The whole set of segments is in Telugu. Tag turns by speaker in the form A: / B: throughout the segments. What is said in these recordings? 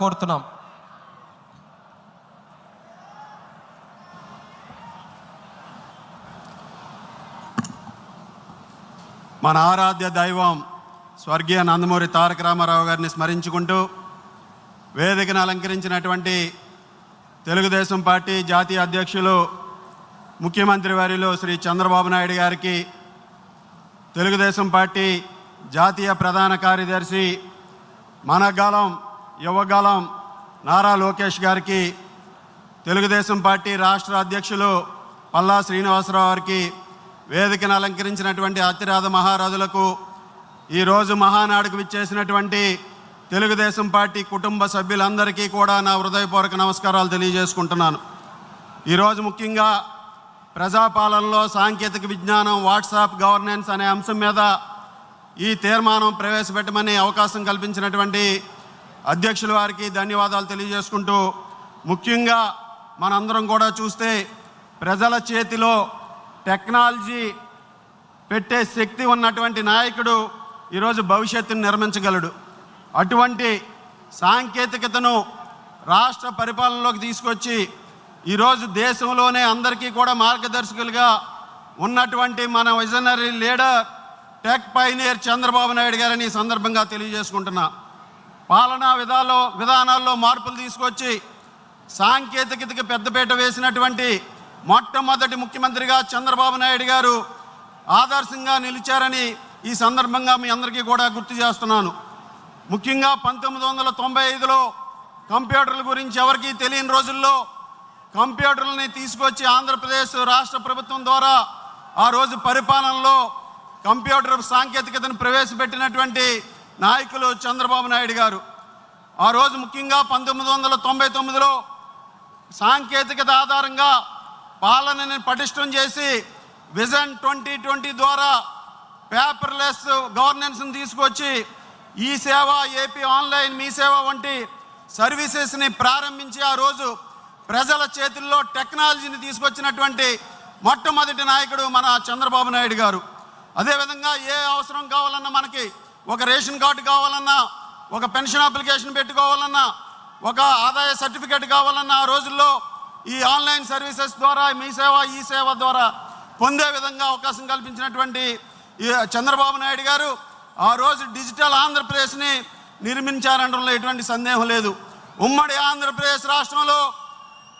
A: కోరుతున్నాం.
B: మన ఆరాధ్య దైవం స్వర్గీయ నందమూరి తారక రామారావు గారిని స్మరించుకుంటూ వేదికను అలంకరించినటువంటి తెలుగుదేశం పార్టీ జాతీయ అధ్యక్షులు ముఖ్యమంత్రి వారిలో శ్రీ చంద్రబాబు నాయుడు గారికి తెలుగుదేశం పార్టీ జాతీయ ప్రధాన కార్యదర్శి మనగలం యువగలం నారా లోకేష్ గారికి తెలుగుదేశం పార్టీ రాష్ట్ర అధ్యక్షులు పల్లా శ్రీనివాసరావు గారికి వేదికను అలంకరించినటువంటి అతిరాధ మహారాజులకు ఈరోజు మహానాడుకు విచ్చేసినటువంటి తెలుగుదేశం పార్టీ కుటుంబ సభ్యులందరికీ కూడా నా హృదయపూర్వక నమస్కారాలు తెలియజేసుకుంటున్నాను. ఈరోజు ముఖ్యంగా ప్రజాపాలనలో సాంకేతిక విజ్ఞానం వాట్సాప్ గవర్నెన్స్ అనే అంశం మీద ఈ తీర్మానం ప్రవేశపెట్టమని అవకాశం కల్పించినటువంటి అధ్యక్షుల వారికి ధన్యవాదాలు తెలియజేసుకుంటూ ముఖ్యంగా మనందరం కూడా చూస్తే ప్రజల చేతిలో టెక్నాలజీ పెట్టే శక్తి ఉన్నటువంటి నాయకుడు ఈరోజు భవిష్యత్తును నిర్మించగలడు. అటువంటి సాంకేతికతను రాష్ట్ర పరిపాలనలోకి తీసుకొచ్చి ఈరోజు దేశంలోనే అందరికీ కూడా మార్గదర్శకులుగా ఉన్నటువంటి మన visionary leader tech pioneer Chandrababu Naidu గారిని సందర్భంగా తెలియజేసుకుంటున్నా. పాలనా విధాలో విధానాల్లో మార్పులు తీసుకొచ్చి సాంకేతికతకి పెద్దపీట వేసినటువంటి మొట్టమొదటి ముఖ్యమంత్రిగా చంద్రబాబు నాయుడు గారు ఆదర్శంగా నిలిచారని ఈ సందర్భంగా మీ అందరికీ కూడా గుర్తు చేస్తున్నాను. ముఖ్యంగా పంతొమ్మిది వందల తొంభై ఐదులో కంప్యూటర్ల గురించి ఎవరికీ తెలియని రోజుల్లో కంప్యూటర్లని తీసుకొచ్చి ఆంధ్రప్రదేశ్ రాష్ట్ర ప్రభుత్వం ద్వారా ఆ రోజు పరిపాలనలో కంప్యూటర్ సాంకేతికతను ప్రవేశపెట్టినటువంటి నాయకులు చంద్రబాబు నాయుడు గారు. ఆ రోజు ముఖ్యంగా పంతొమ్మిది వందల తొంభై తొమ్మిదిలో సాంకేతికత ఆధారంగా పాలనని పటిష్టం చేసి విజన్ ట్వంటీ ట్వంటీ ద్వారా పేపర్లెస్ గవర్నెన్స్ని తీసుకొచ్చి ఈ సేవ ఏపీ ఆన్లైన్ మీ సేవ వంటి సర్వీసెస్ని ప్రారంభించి ఆ రోజు ప్రజల చేతుల్లో టెక్నాలజీని తీసుకొచ్చినటువంటి మొట్టమొదటి నాయకుడు మన చంద్రబాబు నాయుడు గారు. అదేవిధంగా ఏ అవసరం కావాలన్నా మనకి ఒక రేషన్ కార్డు కావాలన్నా ఒక పెన్షన్ అప్లికేషన్ పెట్టుకోవాలన్నా ఒక ఆదాయ సర్టిఫికేట్ కావాలన్నా ఆ రోజుల్లో ఈ ఆన్లైన్ సర్వీసెస్ ద్వారా మీ సేవ ఈ సేవ ద్వారా పొందే విధంగా అవకాశం కల్పించినటువంటి చంద్రబాబు నాయుడు గారు ఆ రోజు డిజిటల్ ఆంధ్రప్రదేశ్ని నిర్మించారనడంలో ఎటువంటి సందేహం లేదు. ఉమ్మడి ఆంధ్రప్రదేశ్ రాష్ట్రంలో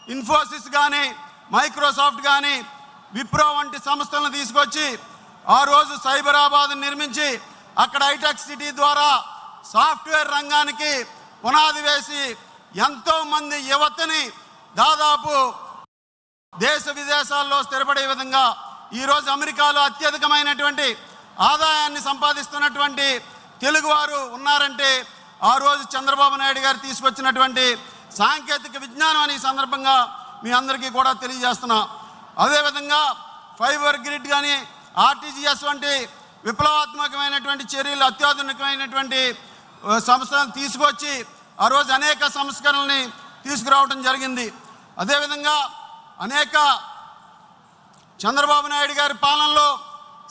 B: ఇన్ఫోసిస్ కానీ మైక్రోసాఫ్ట్ కానీ విప్రో వంటి సంస్థలను తీసుకొచ్చి ఆ రోజు సైబరాబాద్ నిర్మించి అక్కడ హైటెక్ సిటీ ద్వారా సాఫ్ట్వేర్ రంగానికి పునాది వేసి ఎంతో మంది యువతని దాదాపు దేశ విదేశాల్లో స్థిరపడే విధంగా ఈరోజు అమెరికాలో అత్యధికమైనటువంటి ఆదాయాన్ని సంపాదిస్తున్నటువంటి తెలుగువారు ఉన్నారంటే ఆ రోజు చంద్రబాబు నాయుడు గారు తీసుకొచ్చినటువంటి సాంకేతిక విజ్ఞానం అని సందర్భంగా మీ అందరికీ కూడా తెలియజేస్తున్నా. అదేవిధంగా ఫైబర్ గ్రిడ్ కానీ ఆర్టీజీఎస్ వంటి విప్లవాత్మకమైనటువంటి చర్యలు అత్యాధునికమైనటువంటి సంస్థలను తీసుకొచ్చి ఆ రోజు అనేక సంస్కరణల్ని తీసుకురావడం జరిగింది. అదేవిధంగా అనేక చంద్రబాబు నాయుడు గారి పాలనలో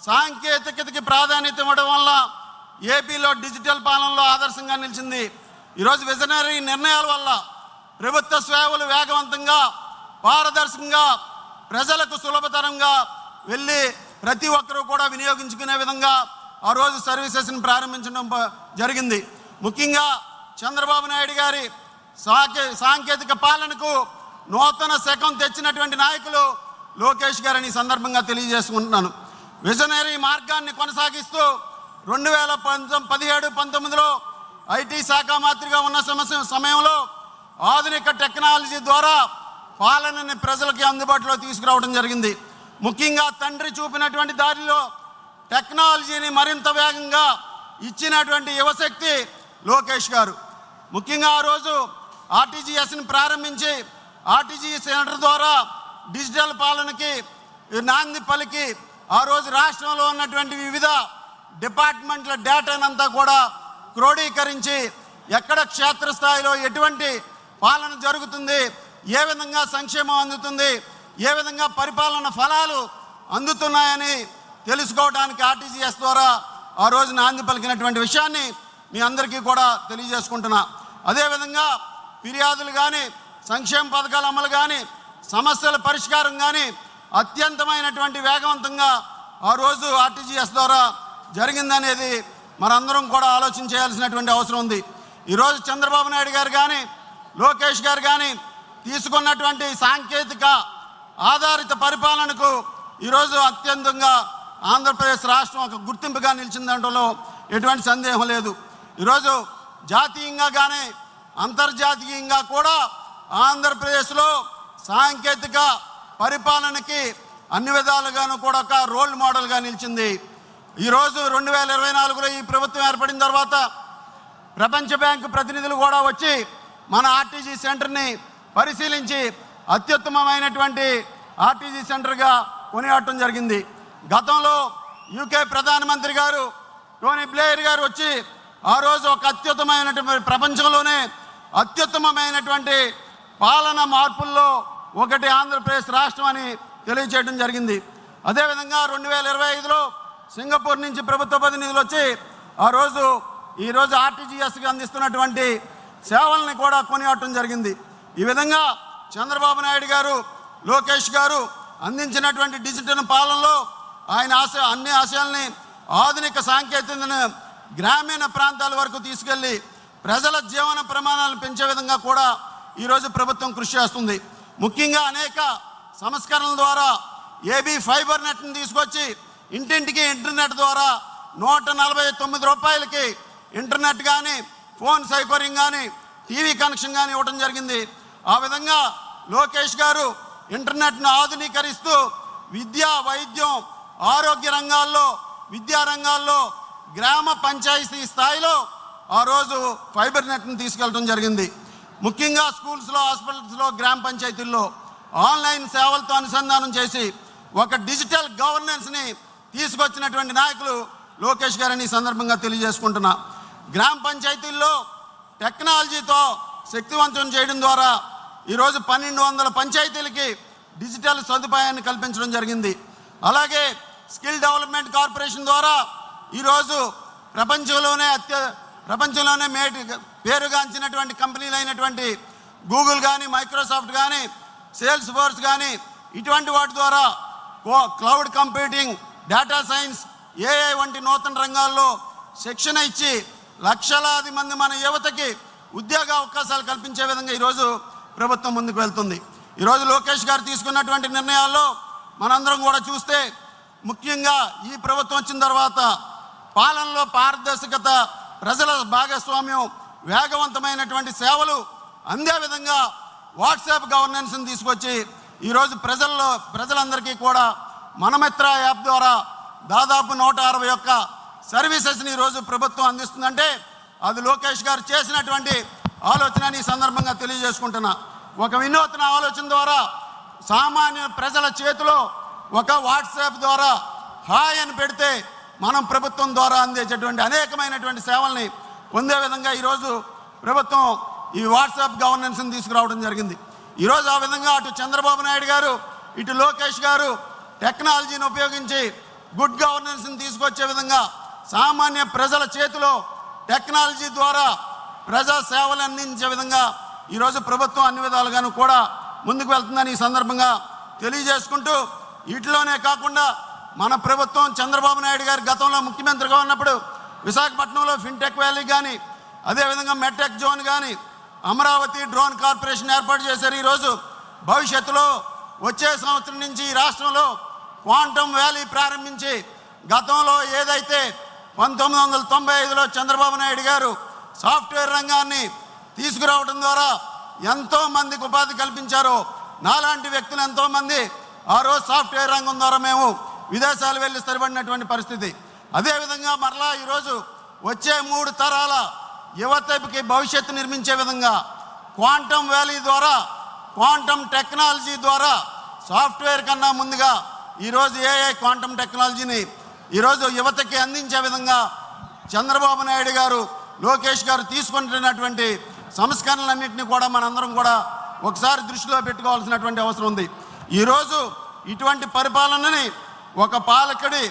B: సాంకేతికతకి ప్రాధాన్యత ఇవ్వడం వల్ల ఏపీలో డిజిటల్ పాలనలో ఆదర్శంగా నిలిచింది. ఈరోజు విజనరీ నిర్ణయాల వల్ల ప్రభుత్వ సేవలు వేగవంతంగా పారదర్శకంగా ప్రజలకు సులభతరంగా వెళ్ళి ప్రతి ఒక్కరూ కూడా వినియోగించుకునే విధంగా ఆ రోజు సర్వీసెస్ని ప్రారంభించడం జరిగింది. ముఖ్యంగా చంద్రబాబు నాయుడు గారి సాకే సాంకేతిక పాలనకు నూతన శకం తెచ్చినటువంటి నాయకులు లోకేష్ గారని ఈ సందర్భంగా తెలియజేసుకుంటున్నాను. విజనరీ మార్గాన్ని కొనసాగిస్తూ రెండు వేల పంతొమ్మిది పదిహేడు పంతొమ్మిదిలో ఐటీ శాఖ మాత్రిగా ఉన్న సమస్య సమయంలో ఆధునిక టెక్నాలజీ ద్వారా పాలనని ప్రజలకి అందుబాటులో తీసుకురావడం జరిగింది. ముఖ్యంగా తండ్రి చూపినటువంటి దారిలో టెక్నాలజీని మరింత వేగంగా ఇచ్చినటువంటి యువశక్తి లోకేష్ గారు. ముఖ్యంగా ఆ రోజు ఆర్టీజీఎస్ని ప్రారంభించి ఆర్టీజీఎస్ సెంటర్ ద్వారా డిజిటల్ పాలనకి నాంది పలికి ఆ రోజు రాష్ట్రంలో ఉన్నటువంటి వివిధ డిపార్ట్మెంట్ల డేటానంతా కూడా క్రోడీకరించి ఎక్కడ క్షేత్రస్థాయిలో ఎటువంటి పాలన జరుగుతుంది ఏ విధంగా సంక్షేమం అందుతుంది ఏ విధంగా పరిపాలన ఫలాలు అందుతున్నాయని తెలుసుకోవడానికి ఆర్టీజీఎస్ ద్వారా ఆ రోజు నాంది పలికినటువంటి విషయాన్ని మీ అందరికీ కూడా తెలియజేసుకుంటున్నా. అదేవిధంగా ఫిర్యాదులు కానీ సంక్షేమ పథకాల అమలు కానీ సమస్యల పరిష్కారం కానీ అత్యంతమైనటువంటి వేగవంతంగా ఆ రోజు ఆర్టీజీఎస్ ద్వారా జరిగిందనేది మనందరం కూడా ఆలోచన చేయాల్సినటువంటి అవసరం ఉంది. ఈరోజు చంద్రబాబు నాయుడు గారు కానీ లోకేష్ గారు కానీ తీసుకున్నటువంటి సాంకేతిక ఆధారిత పరిపాలనకు ఈరోజు అత్యంతంగా ఆంధ్రప్రదేశ్ రాష్ట్రం ఒక గుర్తింపుగా నిలిచిందంటలో ఎటువంటి సందేహం లేదు. ఈరోజు జాతీయంగా కానీ అంతర్జాతీయంగా కూడా ఆంధ్రప్రదేశ్లో సాంకేతిక పరిపాలనకి అన్ని విధాలుగాను కూడా ఒక రోల్ మోడల్గా నిలిచింది. ఈరోజు రెండు వేల ఇరవై నాలుగులో ఈ ప్రభుత్వం ఏర్పడిన తర్వాత ప్రపంచ బ్యాంకు ప్రతినిధులు కూడా వచ్చి మన ఆర్టీజీ సెంటర్ని పరిశీలించి అత్యుత్తమమైనటువంటి ఆర్టీజీ సెంటర్గా కొనియాడటం జరిగింది. గతంలో యూకే ప్రధానమంత్రి గారు టోనీ బ్లేయర్ గారు వచ్చి ఆ రోజు ఒక అత్యుత్తమైనటువంటి ప్రపంచంలోనే అత్యుత్తమమైనటువంటి పాలన మార్పుల్లో ఒకటి ఆంధ్రప్రదేశ్ రాష్ట్రం అని తెలియచేయడం జరిగింది. అదేవిధంగా రెండు వేల ఇరవై ఐదులో సింగపూర్ నుంచి ప్రభుత్వ ప్రతినిధులు వచ్చి ఆ రోజు ఈరోజు ఆర్టీజీఎస్కి అందిస్తున్నటువంటి సేవల్ని కూడా కొనియాడటం జరిగింది. ఈ విధంగా చంద్రబాబు నాయుడు గారు లోకేష్ గారు అందించినటువంటి డిజిటల్ పాలనలో ఆయన ఆశ అన్ని ఆశయాల్ని ఆధునిక సాంకేతికతను గ్రామీణ ప్రాంతాల వరకు తీసుకెళ్ళి ప్రజల జీవన ప్రమాణాలను పెంచే విధంగా కూడా ఈరోజు ప్రభుత్వం కృషి చేస్తుంది. ముఖ్యంగా అనేక సంస్కరణల ద్వారా ఏబీ ఫైబర్ నెట్ని తీసుకొచ్చి ఇంటింటికి ఇంటర్నెట్ ద్వారా నూట నలభై తొమ్మిది రూపాయలకి ఇంటర్నెట్ కానీ ఫోన్ సౌకర్యం కానీ టీవీ కనెక్షన్ కానీ ఇవ్వడం జరిగింది. ఆ విధంగా లోకేష్ గారు ఇంటర్నెట్ను ఆధునీకరిస్తూ విద్య వైద్యం ఆరోగ్య రంగాల్లో విద్యా రంగాల్లో గ్రామ పంచాయతీ స్థాయిలో ఆ రోజు ఫైబర్ నెట్ను తీసుకెళ్ళడం జరిగింది. ముఖ్యంగా స్కూల్స్లో హాస్పిటల్స్లో గ్రామ పంచాయతీల్లో ఆన్లైన్ సేవలతో అనుసంధానం చేసి ఒక డిజిటల్ గవర్నెన్స్ని తీసుకొచ్చినటువంటి నాయకులు లోకేష్ గారని సందర్భంగా తెలియజేసుకుంటున్నా. గ్రామ పంచాయతీల్లో టెక్నాలజీతో శక్తివంతం చేయడం ద్వారా ఈరోజు పన్నెండు వందల పంచాయతీలకి డిజిటల్ సదుపాయాన్ని కల్పించడం జరిగింది. అలాగే స్కిల్ డెవలప్మెంట్ కార్పొరేషన్ ద్వారా ఈరోజు ప్రపంచంలోనే అత్య ప్రపంచంలోనే మేటి పేరుగాంచినటువంటి కంపెనీలు అయినటువంటి గూగుల్ కానీ మైక్రోసాఫ్ట్ కానీ సేల్స్ ఫోర్స్ కానీ ఇటువంటి వాటి ద్వారా cloud computing data science AI వంటి నూతన రంగాల్లో శిక్షణ ఇచ్చి లక్షలాది మంది మన యువతకి ఉద్యోగ అవకాశాలు కల్పించే విధంగా ఈరోజు ప్రభుత్వం ముందుకు వెళ్తుంది. ఈరోజు లోకేష్ గారు తీసుకున్నటువంటి నిర్ణయాల్లో మనందరం కూడా చూస్తే ముఖ్యంగా ఈ ప్రభుత్వం వచ్చిన తర్వాత పాలనలో పారదర్శకత ప్రజల భాగస్వామ్యం వేగవంతమైనటువంటి సేవలు అందే విధంగా వాట్సాప్ గవర్నెన్స్ని తీసుకొచ్చి ఈరోజు ప్రజల్లో ప్రజలందరికీ కూడా మనమిత్ర యాప్ ద్వారా దాదాపు నూట అరవై ఒక్క సర్వీసెస్ని ఈరోజు ప్రభుత్వం అందిస్తుందంటే అది లోకేష్ గారు చేసినటువంటి ఆలోచన ఈ సందర్భంగా తెలియజేసుకుంటున్నా. ఒక వినూత్న ఆలోచన ద్వారా సామాన్య ప్రజల చేతిలో ఒక వాట్సాప్ ద్వారా హాయ్ అని పెడితే మనం ప్రభుత్వం ద్వారా అందించేటువంటి అనేకమైనటువంటి సేవల్ని పొందే విధంగా ఈరోజు ప్రభుత్వం ఈ వాట్సాప్ గవర్నెన్స్ని తీసుకురావడం జరిగింది. ఈరోజు ఆ విధంగా అటు చంద్రబాబు నాయుడు గారు ఇటు లోకేష్ గారు టెక్నాలజీని ఉపయోగించి గుడ్ గవర్నెన్స్ని తీసుకొచ్చే విధంగా సామాన్య ప్రజల చేతిలో టెక్నాలజీ ద్వారా ప్రజా సేవలు అందించే విధంగా ఈరోజు ప్రభుత్వం అన్ని విధాలుగాను కూడా ముందుకు వెళ్తుందని ఈ సందర్భంగా తెలియజేసుకుంటూ వీటిలోనే కాకుండా మన ప్రభుత్వం చంద్రబాబు నాయుడు గారు గతంలో ముఖ్యమంత్రిగా ఉన్నప్పుడు విశాఖపట్నంలో ఫిన్టెక్ వ్యాలీ కానీ అదేవిధంగా మెట్టెక్ జోన్ కానీ అమరావతి డ్రోన్ కార్పొరేషన్ ఏర్పాటు చేశారు. ఈరోజు భవిష్యత్తులో వచ్చే సంవత్సరం నుంచి ఈ రాష్ట్రంలో క్వాంటమ్ వ్యాలీ ప్రారంభించి గతంలో ఏదైతే పంతొమ్మిది వందల తొంభై ఐదులో చంద్రబాబు నాయుడు గారు సాఫ్ట్వేర్ రంగాన్ని తీసుకురావడం ద్వారా ఎంతో మందికి ఉపాధి కల్పించారో. నాలాంటి వ్యక్తులు ఎంతో మంది ఆ రోజు సాఫ్ట్వేర్ రంగం ద్వారా మేము విదేశాలు వెళ్ళి స్థిరపడినటువంటి పరిస్థితి. అదేవిధంగా మరలా ఈరోజు వచ్చే మూడు తరాల యువతకి భవిష్యత్తు నిర్మించే విధంగా క్వాంటమ్ వ్యాలీ ద్వారా క్వాంటమ్ టెక్నాలజీ ద్వారా సాఫ్ట్వేర్ కన్నా ముందుగా ఈరోజు ఏఐ క్వాంటమ్ టెక్నాలజీని ఈరోజు యువతకి అందించే విధంగా చంద్రబాబు నాయుడు గారు లోకేష్ గారు తీసుకుంటున్నటువంటి సంస్కరణలన్నింటినీ కూడా మనందరం కూడా ఒకసారి దృష్టిలో పెట్టుకోవాల్సినటువంటి అవసరం ఉంది. ఈరోజు ఇటువంటి పరిపాలనని ఒక పాలకుడి